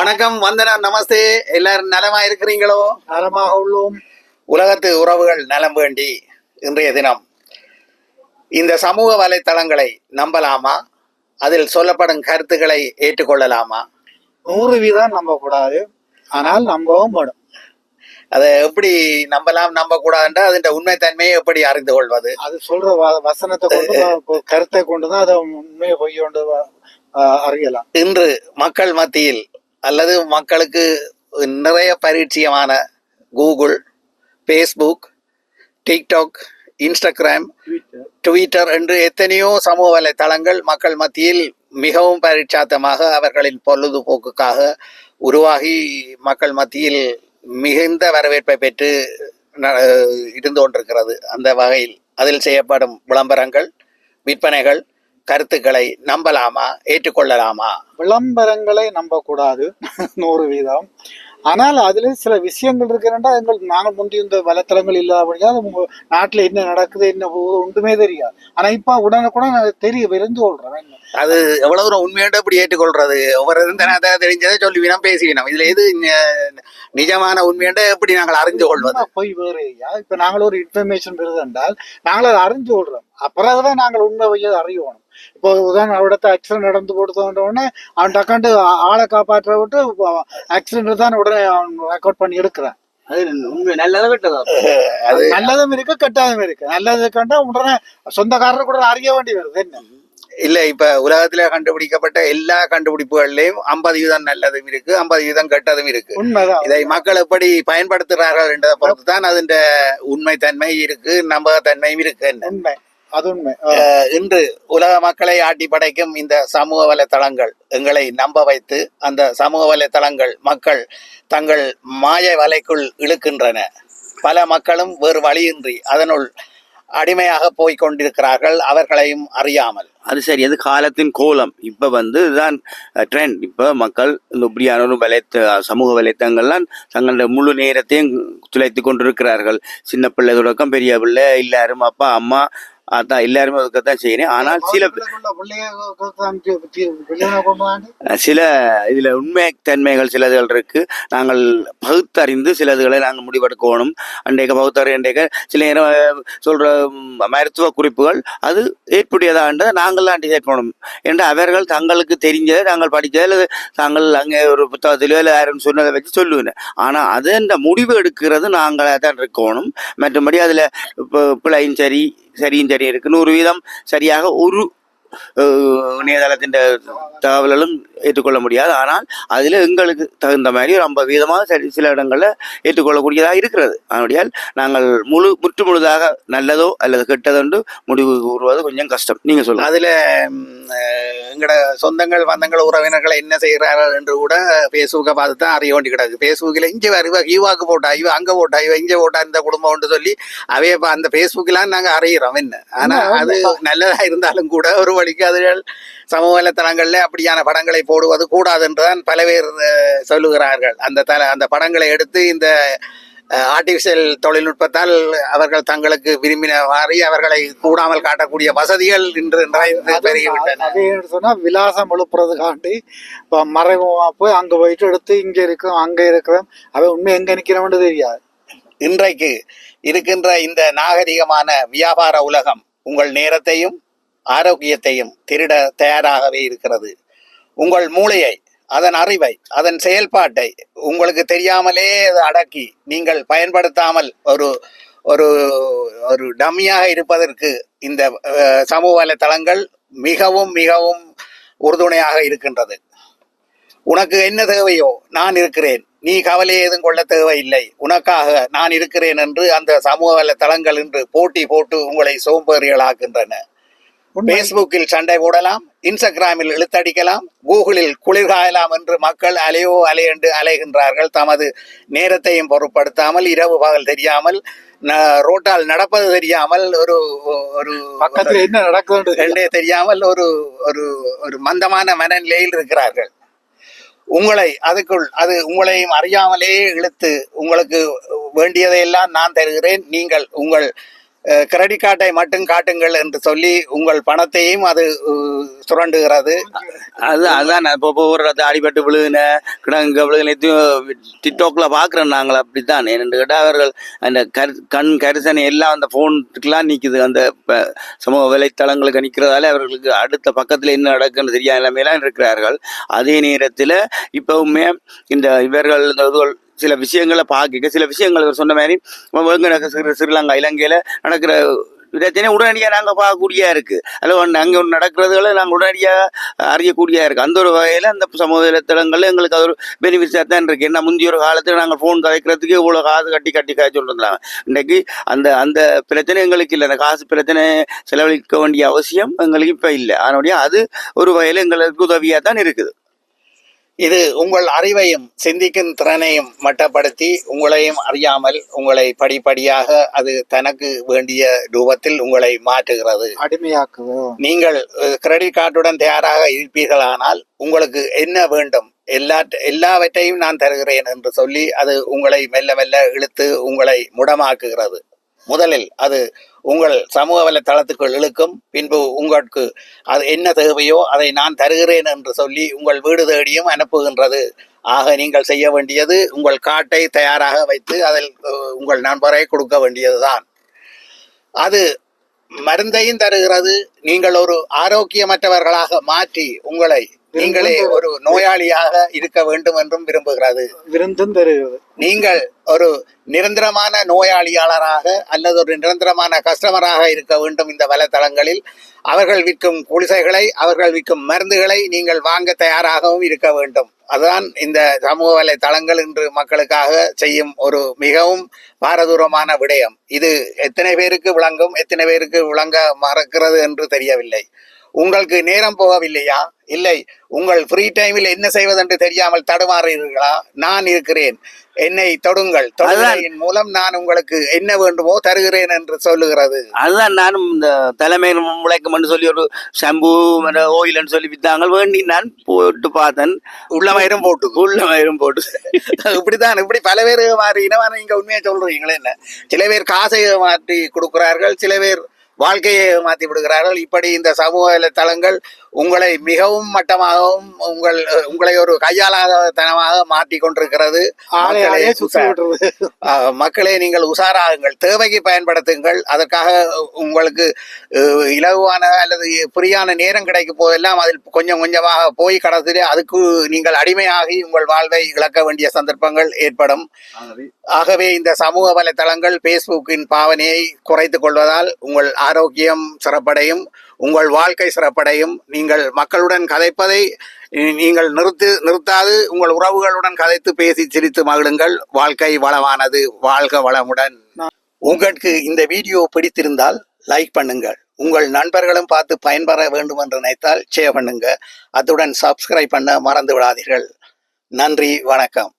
வணக்கம் வந்தனா நமஸ்தே. எல்லாரும் நலமா இருக்கிறீங்களோ? நலமாக உள்ளோம். உலகத்து உறவுகள் நலம் வேண்டி இன்றைய தினம் இந்த சமூக வலைத்தளங்களை நம்பலாமா? அதில் சொல்லப்படும் கருத்துக்களை ஏற்றுக்கொள்ளலாமா? நூறு வீதம் நம்ப கூடாது ஆனால் நம்பவும் படும். அதை எப்படி நம்பலாம் நம்ப கூடாதுன்றா அதன் உண்மைத்தன்மையை எப்படி அறிந்து கொள்வது? அது சொல்ற வசனத்தை கொண்டு கருத்தை கொண்டு தான் அதை உண்மையை பொய் கொண்டு வ- ஆஹ் அறியலாம். இன்று மக்கள் மத்தியில் அல்லது மக்களுக்கு நிறைய பரிச்சயமான Google Facebook TikTok Instagram Twitter என்று எத்தனையோ சமூக வலைத்தளங்கள் மக்கள் மத்தியில் மிகவும் பரிட்சாத்தமாக அவர்களின் பொழுதுபோக்குக்காக உருவாகி மக்கள் மத்தியில் மிகுந்த வரவேற்பை பெற்று இருந்து கொண்டிருக்கிறது. அந்த வகையில் அதில் செய்யப்படும் விளம்பரங்கள் விற்பனைகள் கருத்துக்களை நம்பலாமா ஏற்றுக்கொள்ளலாமா? விளம்பரங்களை நம்ப கூடாது நூறு வீதம். ஆனால் அதுல சில விஷயங்கள் இருக்கிறேன்டா எங்கள் நாங்கள் முந்தி இந்த வலைத்தளங்கள் இல்லாதபடியா உங்க நாட்டுல என்ன நடக்குது என்ன ஒன்றுமே தெரியாது. ஆனா இப்ப உடனுக்குடன் அது தெரிய விருந்து கொள்றேன். அது எவ்வளவு தூரம் உண்மையோட எப்படி ஏற்றுக்கொள்றது? ஒவ்வொரு இருந்தனா தெரிஞ்சதை சொல்லுவினோம் பேசுவினோம் இதுல எது நிஜமான உண்மையோட எப்படி நாங்கள் அறிந்து கொள்வது? போய் வேறு ஐயா. இப்ப நாங்கள் ஒரு இன்ஃபர்மேஷன் பெறுது என்றால் நாங்கள் அதை அறிஞ்சு கொள்றோம். அப்புறம்தான் நாங்கள் உண்மை அறியணும் இப்போ உதாரணம் அவிடத்த ஆக்சிடென்ட் நடந்து கொடுத்த உடனே அவன் டக்காண்டு ஆளை காப்பாற்ற விட்டு ஆக்சிடென்ட் தான் உடனே அவன் ரெக்கார்ட் பண்ணி எடுக்கிறான். உண்மை நல்லதும் இருக்கு கெட்டதும் இருக்கு. நல்லது கண்டா உடனே சொந்தக்காரர் கூட அறிய வேண்டி வருது என்ன? இல்ல இப்ப உலகத்துல கண்டுபிடிக்கப்பட்ட எல்லா கண்டுபிடிப்புகள்லயும் ஐம்பது வீதம் நல்லதும் இருக்கு ஐம்பது வீதம் கெட்டதும் இருக்கு. உண்மைதான். இதை மக்கள் எப்படி பயன்படுத்துகிறார்கள் என்றதை பொறுத்து தான் அதன் உண்மைத்தன்மை இருக்கு நம்பகத்தன்மையும் இருக்கு என்ன? இன்று உலக மக்களை ஆட்டி படைக்கும் இந்த சமூக வலைத்தளங்கள் எங்களை நம்ப வைத்து அந்த சமூக வலைத்தளங்கள் மக்கள் தங்கள் மாய வலைக்குள் இழுக்கின்றன. பல மக்களும் வேறு வழியின்றி அதனுள் அடிமையாக போய்க் கொண்டிருக்கிறார்கள் அவர்களையும் அறியாமல். அது சரி அது காலத்தின் கோலம்? இப்ப வந்து இதுதான் ட்ரெண்ட் இப்ப மக்கள் இந்த இப்படியான ஒரு வலைத்த சமூக வலைத்தங்கள்லாம் தங்களுடைய முழு நேரத்தையும் துளைத்து கொண்டிருக்கிறார்கள். சின்ன பிள்ளை தொடக்கம் பெரிய பிள்ளை எல்லாரும் அப்பா அம்மா அதான் எல்லாருமே அதுக்கத்தான் செய்யறேன். ஆனால் சில சில இதுல உண்மை தன்மைகள் சிலதுகள் இருக்கு. நாங்கள் பகுத்தறிந்து சிலதுகளை நாங்கள் முடிவெடுக்கணும். அன்றைக்கு பகுத்தறி அன்றைக்கு சில நேரம் சொல்ற மருத்துவ குறிப்புகள் அது ஏற்புடையதான்றதை நாங்கள் தான் டிசைட் பண்ணணும் என்று அவர்கள் தங்களுக்கு தெரிஞ்சதை நாங்கள் படித்ததை அல்லது தாங்கள் அங்கே ஒரு புத்தகத்திலோ இல்லை யாரும் சொன்னதை வச்சு சொல்லுவேன். ஆனால் அது அந்த முடிவு எடுக்கிறது நாங்களாக தான் இருக்கணும். மற்றபடி அதில் இப்போ பிள்ளையும் சரி சரியும் சரி இருக்கு. நூறு வீதம் சரியாக ஒரு இணையதளத்தின் தகவல்களும் ஏற்றுக்கொள்ள முடியாது. ஆனால் அதில் எங்களுக்கு தகுந்த மாதிரி ஒரு ஐம்பது வீதமாக சரி சில இடங்களில் ஏற்றுக்கொள்ளக்கூடியதாக இருக்கிறது. அதனுடையால் நாங்கள் முழு முற்று முழுதாக நல்லதோ அல்லது கெட்டதென்று முடிவு கூறுவது கொஞ்சம் கஷ்டம். நீங்கள் சொல்லுங்கள் அதுல எங்கட சொந்தங்கள் பந்தங்கள் உறவினர்கள் என்ன செய்கிறார்கள் என்று கூட பேஸ்புக்கை பார்த்து தான் அறிய வேண்டி கிடக்கு. பேஸ்புக்கில் இங்கே வருவ ஈவாக்கு போட்டா இவ அங்க போட்டா இவ இங்க போட்டா இந்த குடும்பம்னு சொல்லி அவைய இப்ப அந்த பேஸ்புக்கெல்லாம் நாங்க அறியிறோம். என்ன? ஆனா அது நல்லதா இருந்தாலும் கூட ஒரு வழிக்கு அதுகள் சமூக வலைத்தளங்கள்ல அப்படியான படங்களை போடுவது கூடாது என்றுதான் பல பேர் சொல்லுகிறார்கள். அந்த தல அந்த படங்களை எடுத்து இந்த ஆர்டிபிஷியல் தொழில்நுட்பத்தால் அவர்கள் தங்களுக்கு விரும்பின மாதிரி அவர்களை கூடாமல் காட்டக்கூடிய வசதிகள் இன்று பெருகிவிட்டன. விலாசம் எழுப்புறதுக்காண்டி இப்ப மறைமுகமா போய் அங்க போயிட்டு எடுத்து இங்க இருக்கிறோம் அங்க இருக்கிறோம் அவன் உண்மை எங்க நிக்கிறவன்னு தெரியாது. இன்றைக்கு இருக்கின்ற இந்த நாகரிகமான வியாபார உலகம் உங்கள் நேரத்தையும் ஆரோக்கியத்தையும் திருட தயாராகவே இருக்கிறது. உங்கள் மூளையை அதன் அறிவை அதன் செயல்பாட்டை உங்களுக்கு தெரியாமலே அதை அடக்கி நீங்கள் பயன்படுத்தாமல் ஒரு ஒரு ஒரு டம்மியாக இருப்பதற்கு இந்த சமூக வலைத்தளங்கள் மிகவும் மிகவும் உறுதுணையாக இருக்கின்றது. உனக்கு என்ன தேவையோ நான் இருக்கிறேன். நீ கவலை ஏதும் கொள்ள தேவையில்லை. உனக்காக நான் இருக்கிறேன் என்று அந்த சமூக வலைத்தளங்கள் என்று போட்டி போட்டு உங்களை சோம்பேறிகளாக்கின்றன பேஸ்புக்கில் சண்டை போடலாம் இன்ஸ்டாகிராமில் இழுத்தடிக்கலாம் கூகுளில் குளிர்காயலாம் என்று மக்கள் அலையோ அலையென்று அலைகின்றார்கள். தமது நேரத்தையும் பொருட்படுத்தாமல் இரவு பகல் தெரியாமல் ரோட்டால் நடப்பது தெரியாமல் ஒரு ஒரு பக்கத்துல என்ன. ரெண்டே தெரியாமல் ஒரு ஒரு ஒரு மந்தமான மனநிலையில் இருக்கிறார்கள். உங்களை அதுக்குள் அது உங்களையும் அறியாமலே இழுத்து உங்களுக்கு வேண்டியதையெல்லாம் நான் தருகிறேன் நீங்கள் உங்கள் கிரெடிட் கார்டை மட்டும் காட்டுங்கள் என்று சொல்லி உங்கள் பணத்தையும் அது சுரண்டுகிறது. அது அதுதான் நான் இப்போ ஒரு இடத்துல அடிபட்டு விழுகின கிடங்க விழுகின டிக்டாக்ல பார்க்குறோம் நாங்கள் அப்படித்தான். என்னென்று கேட்டால் அவர்கள் அந்த கரு கண் கரிசனை எல்லாம் அந்த ஃபோனுக்கெல்லாம் நிற்குது அந்த சமூக வலைத்தளங்களுக்கு நிற்கிறதால அவர்களுக்கு அடுத்த பக்கத்தில் என்ன நடக்குன்னு தெரியாத நிலைமையெல்லாம் இருக்கிறார்கள். அதே நேரத்தில் இப்போவுமே இந்த இவர்கள் இந்த சில விஷயங்களை பார்க்க சில விஷயங்கள் அவர் சொன்ன மாதிரி ஒழுங்கு நடக்கிற ஸ்ரீலங்கா இலங்கையில் நடக்கிற பிரச்சனை உடனடியாக நாங்கள் பார்க்கக்கூடியா இருக்குது அதில் ஒன்று அங்கே ஒன்று நடக்கிறதுகளை நாங்கள் உடனடியாக அறியக்கூடியா இருக்குது அந்த ஒரு வகையில் அந்த சமூக வலைத்தளங்கள்ல எங்களுக்கு அது ஒரு பெனிஃபிட்ஸாக தான் இருக்குது ஏன்னா முந்தைய ஒரு காலத்தில் நாங்கள் ஃபோன் கதைக்கிறதுக்கு இவ்வளோ காசு கட்டி கட்டி காய்ச்சி இருந்தாங்க இன்னைக்கு அந்த அந்த பிரச்சனை எங்களுக்கு இல்லை. அந்த காசு பிரச்சனை செலவழிக்க வேண்டிய அவசியம் எங்களுக்கு இப்போ இல்லை. அதனுடைய அது ஒரு வகையில் எங்களுக்கு உதவியாக தான் இருக்குது. இது உங்கள் அறிவையும் சிந்திக்கும் திறனையும் மட்டப்படுத்தி உங்களையும் அறியாமல் உங்களை படிப்படியாக அது தனக்கு வேண்டிய ரூபத்தில் உங்களை மாற்றுகிறது. அடிமையாக்குது நீங்கள் கிரெடிட் கார்டுடன் தயாராக இருப்பீர்களானால் உங்களுக்கு என்ன வேண்டும்? எல்லா எல்லாவற்றையும் நான் தருகிறேன் என்று சொல்லி அது உங்களை மெல்ல மெல்ல இழுத்து உங்களை முடமாக்குகிறது. முதலில் அது உங்கள் சமூக வலைத்தளத்துக்குள் இழுக்கும் பின்பு உங்களுக்கு அது என்ன தேவையோ அதை நான் தருகிறேன் என்று சொல்லி உங்கள் வீடு தேடியும் அனுப்புகின்றது. ஆக நீங்கள் செய்ய வேண்டியது உங்கள் காட்டை தயாராக வைத்து அதில் உங்கள் நண்பரை கொடுக்க வேண்டியதுதான். அது மருந்தையும் தருகிறது. நீங்கள் ஒரு ஆரோக்கியமற்றவர்களாக மாற்றி உங்களை நீங்களே ஒரு நோயாளியாக இருக்க வேண்டும் என்றும் விரும்புகிறது. விருந்தும் தருகிறது. நீங்கள் ஒரு நிரந்தரமான நோயாளியாளராக அல்லது ஒரு நிரந்தரமான கஸ்டமராக இருக்க வேண்டும் இந்த வலைத்தளங்களில். அவர்கள் விற்கும் குடிசைகளை அவர்கள் விற்கும் மருந்துகளை நீங்கள் வாங்க தயாராகவும் இருக்க வேண்டும். அதுதான் இந்த சமூக வலைத்தளங்கள் இன்று மக்களுக்காக செய்யும் ஒரு மிகவும் பாரதூரமான விடயம். இது எத்தனை பேருக்கு விளங்கும் எத்தனை பேருக்கு விளங்க மறக்கிறது என்று தெரியவில்லை. உங்களுக்கு நேரம் போகவில்லையா? இல்லை. உங்கள் ஃப்ரீ டைமில் என்ன செய்வதென்று தெரியாமல் தடுமாறுகிறீர்களா நான் இருக்கிறேன். என்னை தொடுங்கள். தொடுகையின் மூலம் நான் உங்களுக்கு என்ன வேண்டுமோ தருகிறேன் என்று சொல்லுகிறது. அதுதான் நானும் இந்த தலைமை முளைக்கும்னு சொல்லி ஒரு ஷம்பு ஓயில்னு சொல்லி வித்தாங்க வேண்டி நான் போட்டு பார்த்தேன். உள்ளமயிரும் போட்டு. உள்ளமயிரும் போட்டு. இப்படிதான் இப்படி பல பேர் மாறினா நீங்க உண்மையை சொல்றீங்களே என்ன? சில பேர் காசை மாற்றி கொடுக்கிறார்கள் சில பேர் வாழ்க்கையை மாற்றி விடுகிறார்கள். இப்படி இந்த சமூக தளங்கள் உங்களை மிகவும் மட்டமாகவும் உங்கள் உங்களை ஒரு கையாளாதனமாக மாற்றி கொண்டிருக்கிறது. மக்களை நீங்கள் உஷாராகுங்கள். தேவைக்கு பயன்படுத்துங்கள். அதற்காக உங்களுக்கு இலகுவான அல்லது ஃப்ரீயான நேரம் கிடைக்கும் போதெல்லாம் அதில் கொஞ்சம் கொஞ்சமாக போய் கடத்திலே அதுக்கு நீங்கள் அடிமையாகி உங்கள் வாழ்வை இழக்க வேண்டிய சந்தர்ப்பங்கள் ஏற்படும். ஆகவே இந்த சமூக வலைத்தளங்கள் பேஸ்புக்கின் பாவனையை குறைத்துக் கொள்வதால் உங்கள் ஆரோக்கியம் சிறப்படையும். உங்கள் வாழ்க்கை சிறப்படையும். நீங்கள் மக்களுடன் கதைப்பதை நீங்கள் நிறுத்து நிறுத்தாது. உங்கள் உறவுகளுடன் கதைத்து பேசி சிரித்து மகிழுங்கள். வாழ்க்கை வளமானது. வாழ்க வளமுடன். உங்களுக்கு இந்த வீடியோ பிடித்திருந்தால் லைக் பண்ணுங்கள். உங்கள் நண்பர்களும் பார்த்து பயன்பெற வேண்டும் என்று நினைத்தால் ஷேர் பண்ணுங்க. அத்துடன் சப்ஸ்கிரைப் பண்ண மறந்து விடாதீர்கள். நன்றி. வணக்கம்.